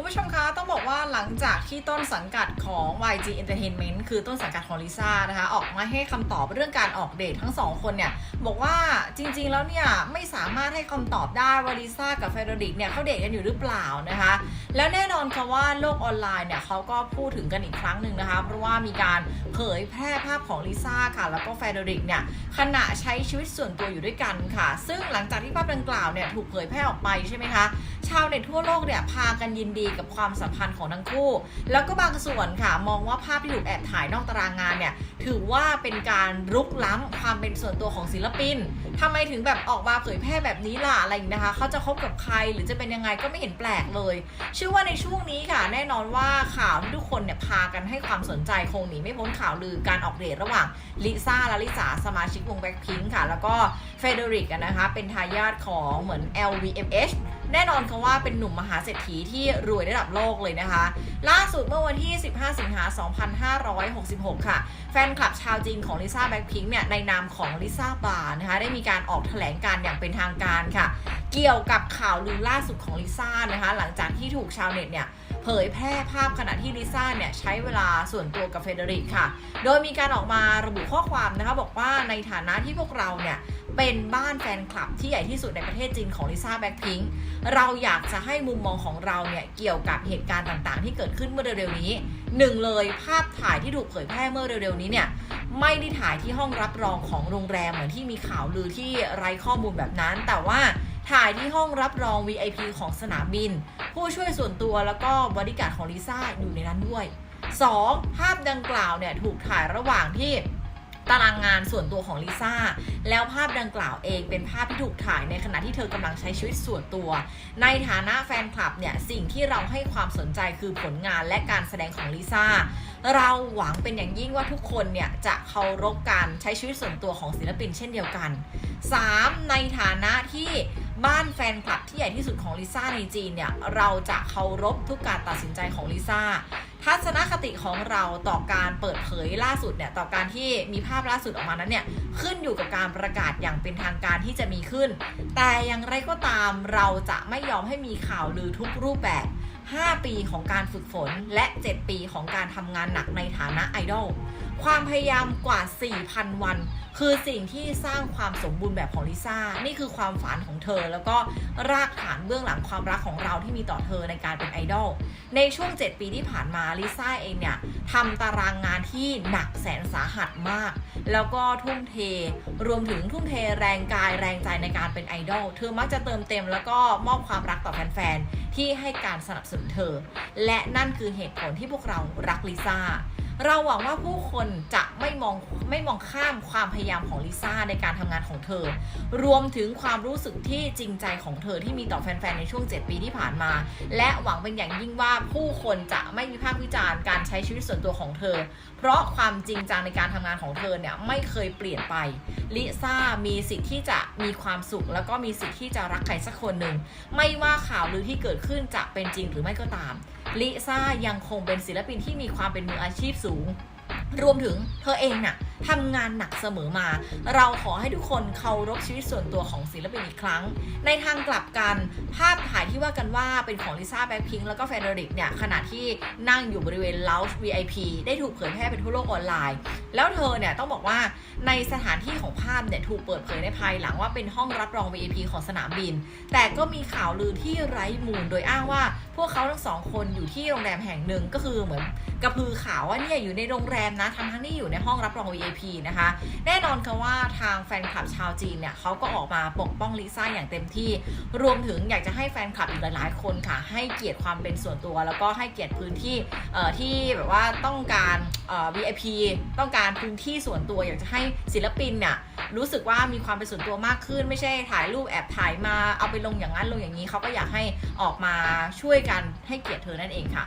คุณผู้ชมคะต้องบอกว่าหลังจากที่ต้นสังกัดของ YG Entertainment คือต้นสังกัดของลิซ่านะคะ ออกมาให้คำตอบเรื่องการออกเดททั้งสองคนเนี่ย บอกว่าจริงๆแล้วเนี่ย ไม่สามารถให้คำตอบได้ว่าลิซ่ากับเฟเดริกเนี่ยเขาเดทกันอยู่หรือเปล่านะคะ แล้วแน่นอนค่ะว่าโลกออนไลน์เนี่ยเขาก็พูดถึงกันอีกครั้งหนึ่งนะคะ เพราะว่ามีการเผยแพร่ภาพของลิซ่าค่ะ แล้วก็เฟเดริกเนี่ยขณะใช้ชีวิตส่วนตัวอยู่ด้วยกันค่ะ ซึ่งหลังจากที่ภาพดังกล่าวเนี่ยถูกเผยแพร่ออกไปใช่ไหมคะ ชาวเน็ตทั่วโลกเนี่ยพากันยินดีกับความสัมพันธ์ของทั้งคู่ แล้วก็บางส่วนค่ะ มองว่าภาพที่ถูกแอบถ่ายนอกตารางงานเนี่ยถือว่าเป็นการรุกล้ำความเป็นส่วนตัวของศิลปินทำไมถึงแบบออกมาเผยแพร่แบบนี้ล่ะอะไรอย่างนี้นะคะ เขาจะคบกับใครหรือจะเป็นยังไงก็ไม่เห็นแปลกเลย เชื่อว่าในช่วงนี้ค่ะแน่นอนว่าข่าวที่ทุกคนเนี่ยพากันให้ความสนใจคงหนีไม่พ้นข่าวลือการออกเดทระหว่างลิซ่าและลิสาสมาชิกวงแบ็คพิงค์ค่ะ แล้วก็เฟเดริกนะคะเป็นทายาทของเหมือน LVMH แน่นอนค่ะว่าเป็นหนุ่มมหาเศรษฐีที่รวยระดับโลกเลยนะคะ ล่าสุดเมื่อวันที่ 15 สิงหา 2566 ค่ะ แฟนคลับชาวจีนของลิซ่าแบ็คพิงค์เนี่ยในนามของลิซ่าบาร์นะคะได้มีการออกแถลงการอย่างเป็นทางการค่ะ เกี่ยวกับข่าวลือล่าสุดของลิซ่านะคะหลังจากที่ถูกชาวเน็ตเนี่ยเผยแพร่ภาพขณะที่ลิซ่าเนี่ยใช้เวลาส่วนตัวกับเฟเดริกค่ะ โดยมีการออกมาระบุข้อความนะคะบอกว่าในฐานะที่พวกเราเนี่ย เป็นบ้านแฟนคลับที่ใหญ่ที่สุดในประเทศจีนของลิซ่าแบ็คพิงค์เราอยากจะให้มุมมองของเราเนี่ย เกี่ยวกับเหตุการณ์ต่างๆ ที่เกิดขึ้นเมื่อเร็วๆนี้หนึ่งเลยภาพถ่ายที่ถูกเผยแพร่เมื่อเร็วๆนี้เนี่ย ไม่ได้ถ่ายที่ห้องรับรองของโรงแรมเหมือนที่มีข่าวลือที่ไร้ข้อมูลแบบนั้น แต่ว่าถ่ายที่ห้องรับรอง VIP ของสนามบิน ผู้ช่วยส่วนตัวแล้วก็บริการของลิซ่าอยู่ในนั้นด้วย 2. ภาพดังกล่าวเนี่ยถูกถ่ายระหว่างที่ ตารางงานส่วนตัวของลิซ่า แล้วภาพดังกล่าวเองเป็นภาพที่ถูกถ่ายในขณะที่เธอกำลังใช้ชีวิตส่วนตัว ในฐานะแฟนคลับเนี่ย สิ่งที่เราให้ความสนใจคือผลงานและการแสดงของลิซ่า เราหวังเป็นอย่างยิ่งว่าทุกคนเนี่ย จะเคารพการใช้ชีวิตส่วนตัวของศิลปินเช่นเดียวกัน 3. ในฐานะที่ บ้านแฟนคลับที่ใหญ่ที่สุดของลิซ่าในจีนเนี่ย เราจะเคารพทุกการตัดสินใจของลิซ่าทัศนคติของเราต่อการเปิดเผยล่าสุดเนี่ยต่อการที่มีภาพล่าสุดออกมานั้นเนี่ยขึ้นอยู่กับการประกาศอย่างเป็นทางการที่จะมีขึ้น แต่อย่างไรก็ตามเราจะไม่ยอมให้มีข่าวลือทุกรูปแบบ 5 ปีของการฝึกฝนและ 7 ปีของการทำงานหนักในฐานะไอดอล ความพยายามกว่า 4,000 วัน คือสิ่งที่สร้างความสมบูรณ์แบบของลิซ่า นี่คือความฝันของเธอ แล้วก็รากฐานเบื้องหลังความรักของเราที่มีต่อเธอในการเป็นไอดอล ในช่วง 7 ปีที่ผ่านมาลิซ่าเองเนี่ยทำตารางงานที่หนักแสนสาหัสมาก แล้วก็ทุ่มเท รวมถึงทุ่มเทแรงกายแรงใจในการเป็นไอดอล เธอมักจะเติมเต็มแล้วก็มอบความรักต่อแฟนๆ ที่ให้การสนับสนุนเธอ และนั่นคือเหตุผลที่พวกเรารักลิซ่า เราหวังว่าผู้คนจะไม่มองไม่มองข้ามความพยายามของลิซ่าในการทำงานของเธอ รวมถึงความรู้สึกที่จริงใจของเธอที่มีต่อแฟน ๆ ในช่วง 7 ปีที่ผ่านมา และหวังเป็นอย่างยิ่งว่าผู้คนจะไม่วิพากษ์วิจารณ์การใช้ชีวิตส่วนตัวของเธอ เพราะความจริงจังในการทำงานของเธอเนี่ยไม่เคยเปลี่ยนไปลิซ่ามีสิทธิ์ที่จะมีความสุข แล้วก็มีสิทธิ์ที่จะรักใครสักคนหนึ่งไม่ว่าข่าวลือที่เกิดขึ้นจะเป็นจริงหรือไม่ก็ตามลิซ่ายังคงเป็นศิลปินที่มีความเป็นมืออาชีพสูงรวมถึงเธอเองน่ะ ทำงานหนักเสมอมา เราขอให้ทุกคนเคารพชีวิตส่วนตัวของศิลปินอีกครั้ง ในทางกลับกันภาพถ่ายที่ว่ากันว่าเป็นของลิซ่าแบ็คพิงค์แล้วก็เฟเดริกเนี่ยขณะที่นั่งอยู่บริเวณ Lounge VIP ได้ถูกเผยแพร่ไปทั่วโลกออนไลน์ แล้วเธอเนี่ยต้องบอกว่าในสถานที่ของภาพเนี่ยถูกเปิดเผยในภายหลังว่าเป็นห้องรับรอง VIP ของสนามบิน แต่ก็มีข่าวลือที่ไร้มูลโดยอ้างว่าพวกเขาทั้งสองคนอยู่ที่โรงแรมแห่งหนึ่งก็คือเหมือนกระพือข่าวว่าเนี่ยอยู่ในโรงแรมนะทั้งทั้งที่อยู่ในห้องรับรอง VIP นะคะ แน่นอนค่ะว่าทางแฟนคลับชาวจีนเนี่ยเขาก็ออกมาปกป้องลิซ่าอย่างเต็มที่ รวมถึงอยากจะให้แฟนคลับอีกหลายๆ คนค่ะ ให้เกียรติความเป็นส่วนตัว แล้วก็ให้เกียรติพื้นที่ที่แบบว่าต้องการ VIP ต้องการพื้นที่ส่วนตัว อยากจะให้ศิลปินเนี่ยรู้สึกว่ามีความเป็นส่วนตัวมากขึ้น ไม่ใช่ถ่ายรูปแอบถ่ายมาเอาไปลงอย่างนั้นลงอย่างนี้เขาก็อยากให้ออกมาช่วยกันให้เกียรติเธอนั่นเองค่ะ